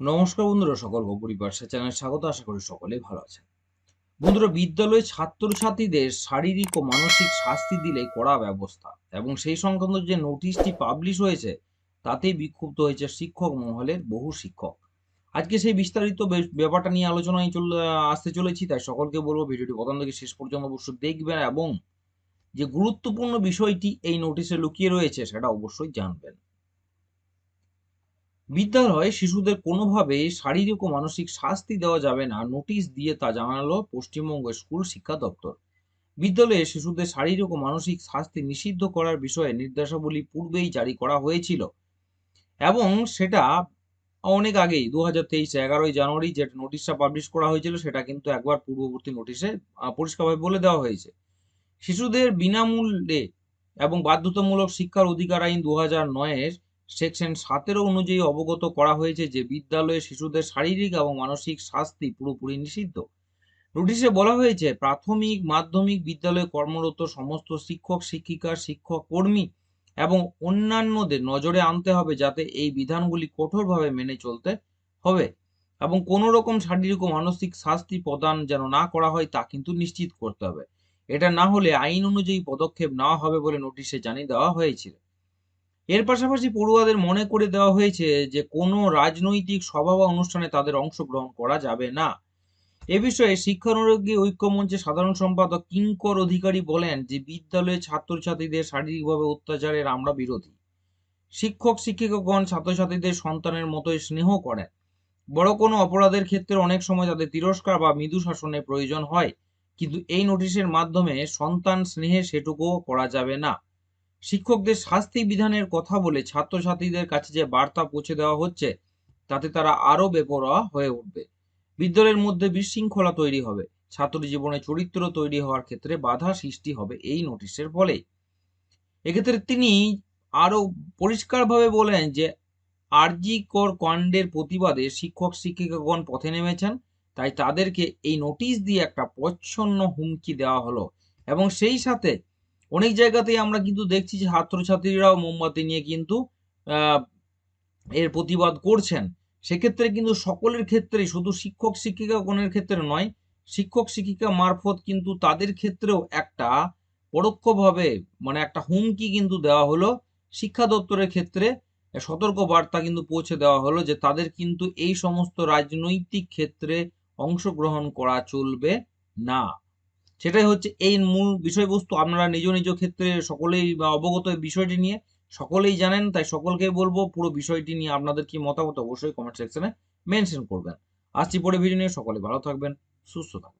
নমস্কার বন্ধুরা, সকল পরিবার চ্যানেল স্বাগত, আশা করি সকলেই ভালো আছেন। বন্ধুরা, বিদ্যালয়ে ছাত্রছাত্রীদের শারীরিক ও মানসিক শাস্তি দিলে কড়া ব্যবস্থা এবং সেই সংক্রান্ত যে নোটিশটি পাবলিশ হয়েছে, তাতেই বিক্ষুব্ধ হয়েছে শিক্ষক মহলের বহু শিক্ষক। আজকে সেই বিস্তারিত ব্যাপারটা নিয়ে আলোচনায় চলে, আসতে চলেছি, তাই সকলকে বলব ভিডিওটি প্রথম থেকে শেষ পর্যন্ত অবশ্যই দেখবেন এবং যে গুরুত্বপূর্ণ বিষয়টি এই নোটিশে লুকিয়ে রয়েছে, সেটা অবশ্যই জানবেন। বিদ্যালয়ে শিশুদের কোনোভাবেই শারীরিক ও মানসিক শাস্তি দেওয়া যাবে না, নোটিশ দিয়ে তা জানালো পশ্চিমবঙ্গ স্কুল শিক্ষা দপ্তর। বিদ্যালয়ে শিশুদের শারীরিক ও মানসিক শাস্তি নিষিদ্ধ করার বিষয়ে নির্দেশাবলী পূর্বেই জারি করা হয়েছিল এবং সেটা অনেক আগেই দু হাজার তেইশে এগারোই জানুয়ারি যে নোটিশটা পাবলিশ করা হয়েছিল সেটা কিন্তু একবার পূর্ববর্তী নোটিশে পরিষ্কারভাবে বলে দেওয়া হয়েছে। শিশুদের বিনামূল্যে এবং বাধ্যতামূলক শিক্ষার অধিকার আইন দু হাজার নয়ের সেকশন সতেরো অনুযায়ী অবগত করা হয়েছে যে বিদ্যালয়ে শিশুদের শারীরিক এবং মানসিক শাস্তি পুরোপুরি নিষিদ্ধ। নোটিশে বলা হয়েছে, প্রাথমিক, মাধ্যমিক বিদ্যালয়ে কর্মরত সমস্ত শিক্ষক, শিক্ষিকা, শিক্ষক কর্মী এবং অন্যান্যদের নজরে আনতে হবে যাতে এই বিধানগুলি কঠোরভাবে মেনে চলতে হবে এবং কোনো রকম শারীরিক ও মানসিক শাস্তি প্রদান যেন না করা হয় তা কিন্তু নিশ্চিত করতে হবে। এটা না হলে আইন অনুযায়ী পদক্ষেপ নেওয়া হবে বলে নোটিশে জানিয়ে দেওয়া হয়েছিল। এর পাশাপাশি পড়ুয়াদের মনে করে দেওয়া হয়েছে যে কোনো রাজনৈতিক সভা বা অনুষ্ঠানে তাদের অংশগ্রহণ করা যাবে না। এ বিষয়ে শিক্ষানুরাগী ঐক্যমঞ্চের সাধারণ সম্পাদক কিঙ্কর অধিকারী বলেন যে বিদ্যালয়ে ছাত্রছাত্রীদের শারীরিকভাবে অত্যাচারের আমরা বিরোধী। শিক্ষক, শিক্ষিকাগণ ছাত্রছাত্রীদের সন্তানের মতোই স্নেহ করেন। বড় কোনো অপরাধের ক্ষেত্রে অনেক সময় তাদের তিরস্কার বা মৃদু শাসনের প্রয়োজন হয়, কিন্তু এই নোটিশের মাধ্যমে সন্তান স্নেহে সেটুকুও করা যাবে না। শিক্ষকদের শাস্তি বিধানের কথা বলে ছাত্রছাত্রীদের কাছে যে বার্তা পৌঁছে দেওয়া হচ্ছে, তাতে তারা আরও বেপরোয়া হয়ে উঠবে। বিদ্যালয়ের মধ্যে বিশৃঙ্খলা তৈরি হবে। ছাত্র জীবনে চরিত্র তৈরি হওয়ার ক্ষেত্রে বাধা সৃষ্টি হবে এই নোটিশের ফলে এক্ষেত্রে তিনি আরও পরিষ্কারভাবে বলেন যে, আরজি কর কাণ্ডের প্রতিবাদে শিক্ষক শিক্ষিকাগণ পথে নেমেছেন, তাই তাদেরকে এই নোটিশ দিয়ে একটা প্রচ্ছন্ন হুমকি দেওয়া হলো। এবং সেই সাথে অনেক জায়গাতেই আমরা কিন্তু দেখছি যে ছাত্রছাত্রীরাও মোমবাতি নিয়ে কিন্তু এর প্রতিবাদ করছেন। সেক্ষেত্রে কিন্তু সকলের ক্ষেত্রে শুধু শিক্ষক শিক্ষিকাগণের ক্ষেত্রে নয়, শিক্ষক শিক্ষিকা মারফত কিন্তু তাদের ক্ষেত্রেও একটা পরোক্ষভাবে মানে একটা হুমকি কিন্তু দেওয়া হলো। শিক্ষা দপ্তরের ক্ষেত্রে সতর্ক বার্তা কিন্তু পৌঁছে দেওয়া হলো যে তাদের কিন্তু এই সমস্ত রাজনৈতিক ক্ষেত্রে অংশগ্রহণ করা চলবে না। সেটাই হচ্ছে এই মূল বিষয়বস্তু। আপনারা নিজ নিজ ক্ষেত্রে সকলেই বা অবগত বিষয়টি নিয়ে সকলেই জানেন, তাই সকলকে বলব পুরো বিষয়টি নিয়ে আপনাদের কি মতামত অবশ্যই কমেন্ট সেকশনে মেনশন করবেন। আসছি পরে ভিডিও নিয়ে, সকলে ভালো থাকবেন, সুস্থ থাকবেন।